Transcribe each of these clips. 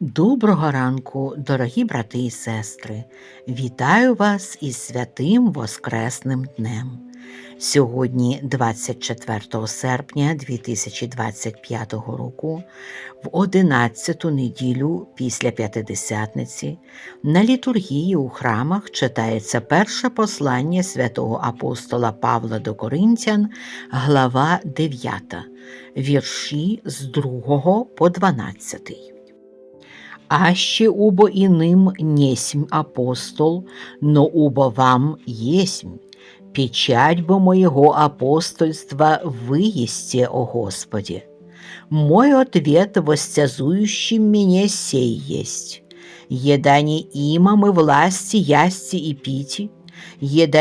Доброго ранку, дорогі брати і сестри! Вітаю вас із святим Воскресним днем. Сьогодні, 24 серпня 2025 року, в 11-ту неділю після П'ятидесятниці, на літургії у храмах читається перше послання святого апостола Павла до Коринтян, глава 9, вірші з 2 по 12 Аще убо иным несмь апостол, но убо вам есмь. Печать бы моего апостольства вы есте, о Господи. Мой ответ восстязующим меня сей есть. Еда не имамы власти ясти и пити,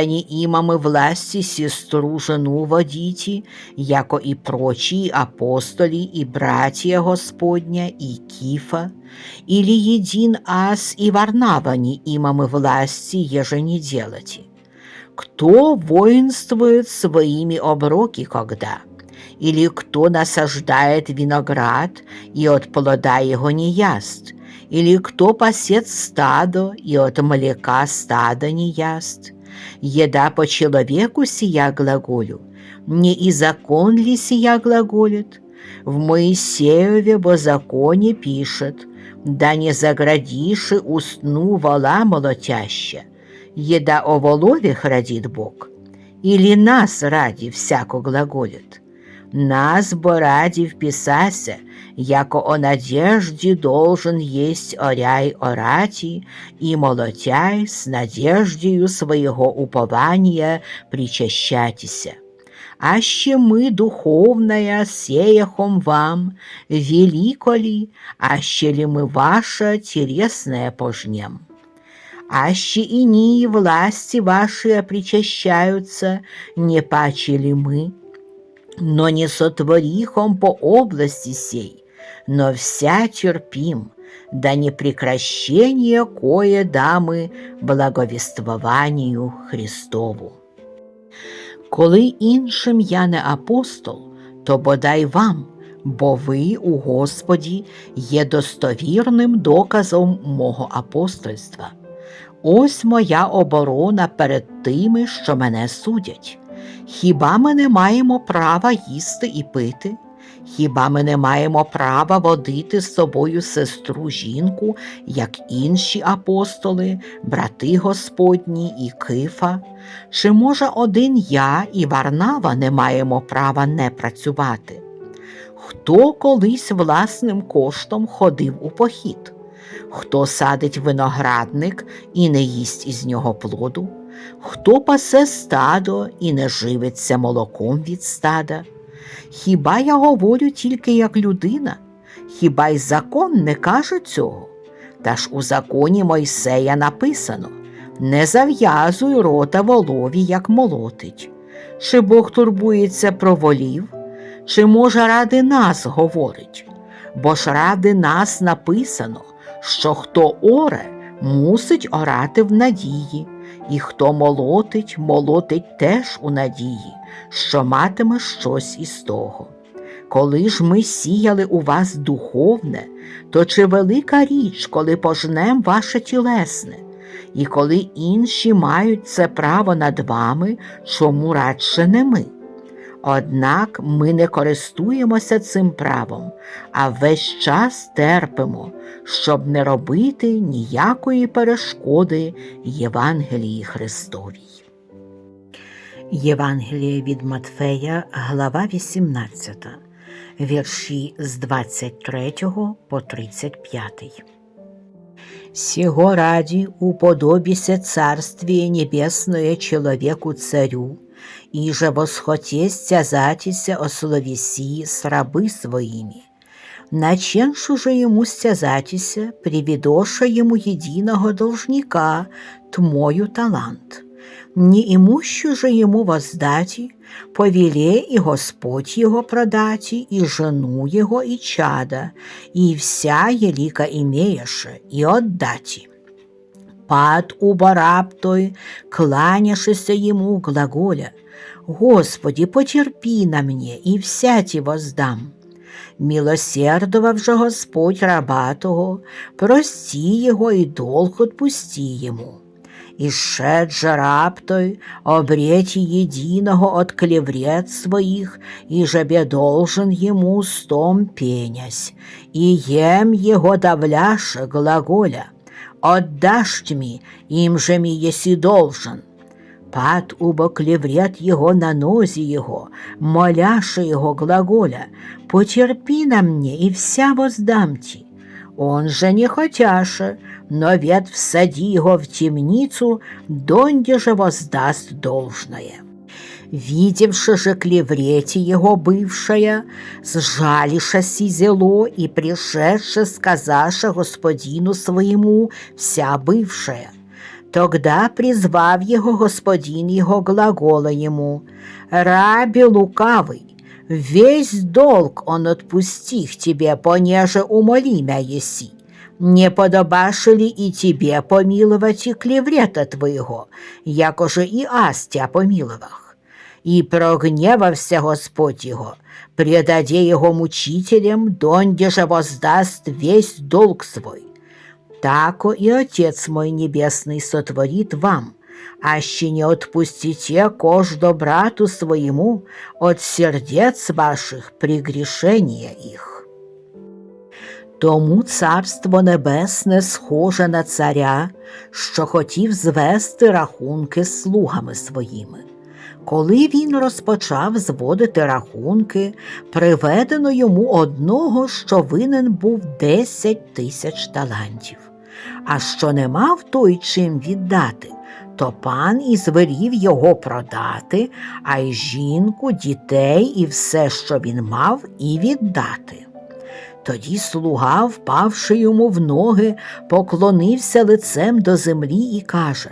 не имамы власти сестру жену водите, яко и прочие апостоли и братья Господня и Кифа, или един ас и Варнава не имамы власти еже не. Кто воинствует своими оброки когда? Или кто насаждает виноград и от плода его не яст? Или кто пасет стадо и от млека стада не яст? Еда по человеку сия глаголю, не и закон ли сия глаголит? В Моисееве бо законе пишет, да не заградиши устну вола молотяща, еда о воловях родит Бог, или нас ради всяко глаголит. Нас бо ради вписася, яко о надежде должен есть оряй орати, и молотяй с надеждою своего упования причащатися. Аще мы духовная сеяхом вам, велико ли, аще ли мы ваше телесное пожнем. Аще иные власти ваши причащаются, не паче ли мы, но не сотворихом по области сей, но вся терпим, да не прекращение кое дамы благовествованию Христову. Коли іншим я не апостол, то бодай вам, бо ви у Господі є достовірним доказом мого апостольства. Ось моя оборона перед тими, що мене судять. Хіба ми не маємо права їсти і пити? Хіба ми не маємо права водити з собою сестру жінку, як інші апостоли, брати Господні і Кифа? Чи, може, один я і Варнава не маємо права не працювати? Хто колись власним коштом ходив у похід? Хто садить виноградник і не їсть із нього плоду? Хто пасе стадо і не живиться молоком від стада? Хіба я говорю тільки як людина? Хіба й закон не каже цього? Та ж у законі Мойсея написано не зав'язуй рота волові, як молотить. Чи Бог турбується про волів, чи, може, ради нас говорить? Бо ж ради нас написано, що хто оре, мусить орати в надії, і хто молотить, молотить теж у надії, що матиме щось із того. Коли ж ми сіяли у вас духовне, то чи велика річ, коли пожнем ваше тілесне, і коли інші мають це право над вами, чому радше не ми? Однак ми не користуємося цим правом, а весь час терпимо, щоб не робити ніякої перешкоди Євангелії Христовій. Євангеліє від Матфея, глава 18, вірші з 23 по 35. Сего ради уподобися Царствие Небесное человеку царю, и же восхотесть стязатися о словеси с рабы своими. Наченшу же ему стязатися, приведоша ему единого должника, тмою талант. Не имущу же ему воздати, повеле и Господь его продати, и жену его, и чада, и вся елика имееше, и отдати. Пад убо раб той, кланяшися ему глаголя, Господи, потерпи на мне, и всяти воздам. Милосердував же Господь раба того, прости його і долг отпусти йому. Шед же раб той, обрети единого от клеврет своих, и жебе должен ему стом пенясь, и ем его давляше глаголя, отдашь ми, им же ми еси должен. Пад убо клеврет его на нозе его, моляше его глаголя, потерпи на мне, и вся воздам ти. Он же не хотяше, но вет всади его в темницу, донде же воздаст должное. Видевши же клеврете его бывшая, сжалишася зело и пришедше сказаша господину своему вся бывшая. Тогда призвав его господин его глагола ему, «Раби лукавый, весь долг он отпустих тебе, понеже умоли мя еси. Не подобаше ли и тебе помиловать и клеврета твоего, якоже и аз тя помиловах? И прогневався Господь его, предаде его мучителям, донде же воздаст весь долг свой. Тако и Отец мой Небесный сотворит вам, аще не отпустите кождо брату своему от сердец ваших прегрешения их. Тому царство небесне схоже на царя, що хотів звести рахунки слугами своїми. Коли він розпочав зводити рахунки, приведено йому одного, що винен був десять тисяч талантів. А що не мав той чим віддати, то пан і звелів його продати, а й жінку, дітей і все, що він мав, і віддати. Тоді слуга, впавши йому в ноги, поклонився лицем до землі і каже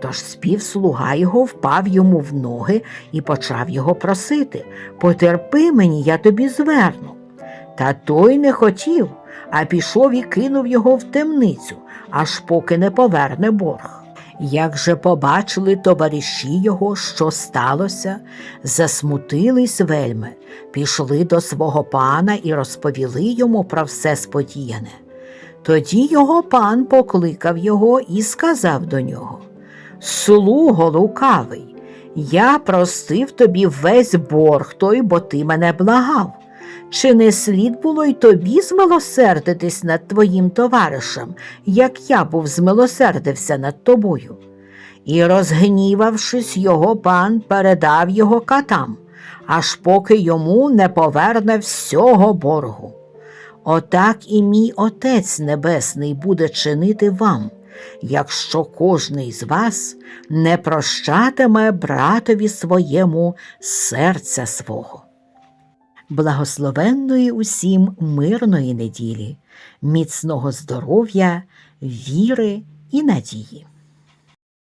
Тож співслуга його впав йому в ноги і почав його просити Потерпи мені, я тобі зверну. Та той не хотів, а пішов і кинув його в темницю, аж поки не поверне борг. Як же побачили товариші його, що сталося, засмутились вельми, пішли до свого пана і розповіли йому про все сподіяне. Тоді його пан покликав його і сказав до нього Слуго лукавий, я простив тобі весь борг той, бо ти мене благав. Чи не слід було й тобі змилосердитись над твоїм товаришем, як я був змилосердився над тобою? І, розгнівавшись, його пан передав його катам, аж поки йому не поверне всього боргу. Отак і мій Отець Небесний буде чинити вам, якщо кожний з вас не прощатиме братові своєму серця свого. Благословенної усім мирної неділі, міцного здоров'я, віри і надії.